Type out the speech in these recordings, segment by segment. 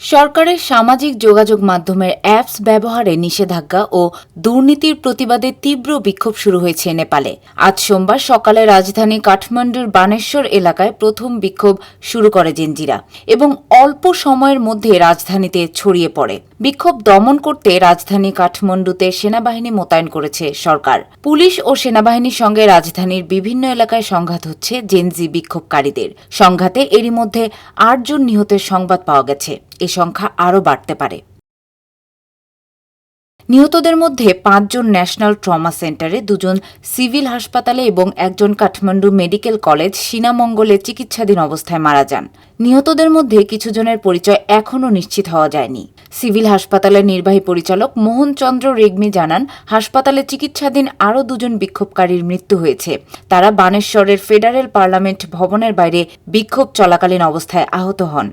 সরকারের সামাজিক যোগাযোগ মাধ্যমের অ্যাপস ব্যবহারে নিষেধাজ্ঞা ও দুর্নীতির প্রতিবাদে তীব্র বিক্ষোভ শুরু হয়েছে নেপালে। আজ সোমবার সকালে রাজধানী কাঠমান্ডুর বানেশ্বর এলাকায় প্রথম বিক্ষোভ শুরু করে জেনজিরা এবং অল্প সময়ের মধ্যে রাজধানীতে ছড়িয়ে পড়ে। বিক্ষোভ দমন করতে রাজধানী কাঠমান্ডুতে সেনাবাহিনী মোতায়েন করেছে সরকার। পুলিশ ও সেনাবাহিনীর সঙ্গে রাজধানীর বিভিন্ন এলাকায় সংঘাত হচ্ছে জেনজি বিক্ষোভকারীদের। সংঘাতে এরই মধ্যে আটজন নিহতের সংবাদ পাওয়া গেছে। সংখ্যা আরও বাড়তে পারে। নিহতদের মধ্যে পাঁচজন ন্যাশনাল ট্রমা সেন্টারে, দুজন সিভিল হাসপাতালে এবং একজন কাঠমান্ডু মেডিকেল কলেজ সিনামঙ্গলে চিকিৎসাধীন অবস্থায় মারা যান। নিহতদের মধ্যে কিছু জনের পরিচয় এখনও নিশ্চিত হওয়া যায়নি। সিভিল হাসপাতালের নির্বাহী পরিচালক মোহনচন্দ্র রেগমি জানান, হাসপাতালে চিকিৎসাধীন আরও দুজন বিক্ষোভকারীর মৃত্যু হয়েছে। তারা বানেশ্বরের ফেডারেল পার্লামেন্ট ভবনের বাইরে বিক্ষোভ চলাকালীন অবস্থায় আহত হন।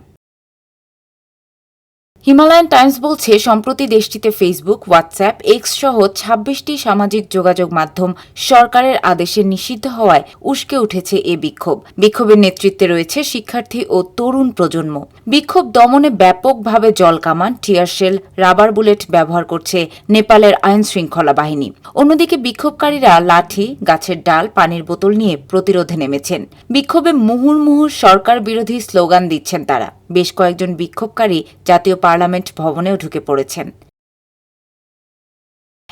হিমালয়ান টাইমস বলছে, সম্প্রতি দেশটিতে ফেসবুক, হোয়াটসঅ্যাপ এক্স সহ ছাব্বিশটি সামাজিক যোগাযোগ মাধ্যম সরকারের আদেশে নিষিদ্ধ হওয়ায় উস্কে উঠেছে এ বিক্ষোভ। বিক্ষোভের নেতৃত্বে রয়েছে শিক্ষার্থী ও তরুণ প্রজন্ম। বিক্ষোভ দমনে ব্যাপকভাবে জল কামান টিয়ারশেল রাবার বুলেট ব্যবহার করছে নেপালের আইন শৃঙ্খলা বাহিনী। অন্যদিকে বিক্ষোভকারীরা লাঠি, গাছের ডাল, পানির বোতল নিয়ে প্রতিরোধে নেমেছেন। বিক্ষোভে মুহুর্মুহু সরকার বিরোধী স্লোগান দিচ্ছেন তারা। বেশ কয়েকজন বিক্ষোভকারী জাতীয় পার্লামেন্ট ভবনেও ঢুকে পড়েছেন।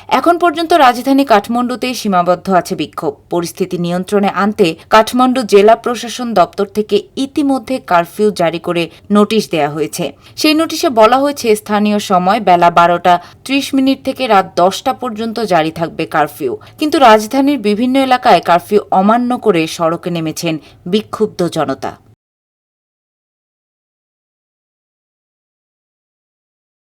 এখন পর্যন্ত রাজধানী কাঠমান্ডুতে সীমাবদ্ধ আছে বিক্ষোভ। পরিস্থিতি নিয়ন্ত্রণে আনতে কাঠমান্ডু জেলা প্রশাসন দপ্তর থেকে ইতিমধ্যে কারফিউ জারি করে নোটিশ দেওয়া হয়েছে। সেই নোটিশে বলা হয়েছে, স্থানীয় সময় বেলা বারোটা ত্রিশ মিনিট থেকে রাত দশটা পর্যন্ত জারি থাকবে কারফিউ। কিন্তু রাজধানীর বিভিন্ন এলাকায় কারফিউ অমান্য করে সড়কে নেমেছেন বিক্ষুব্ধ জনতা।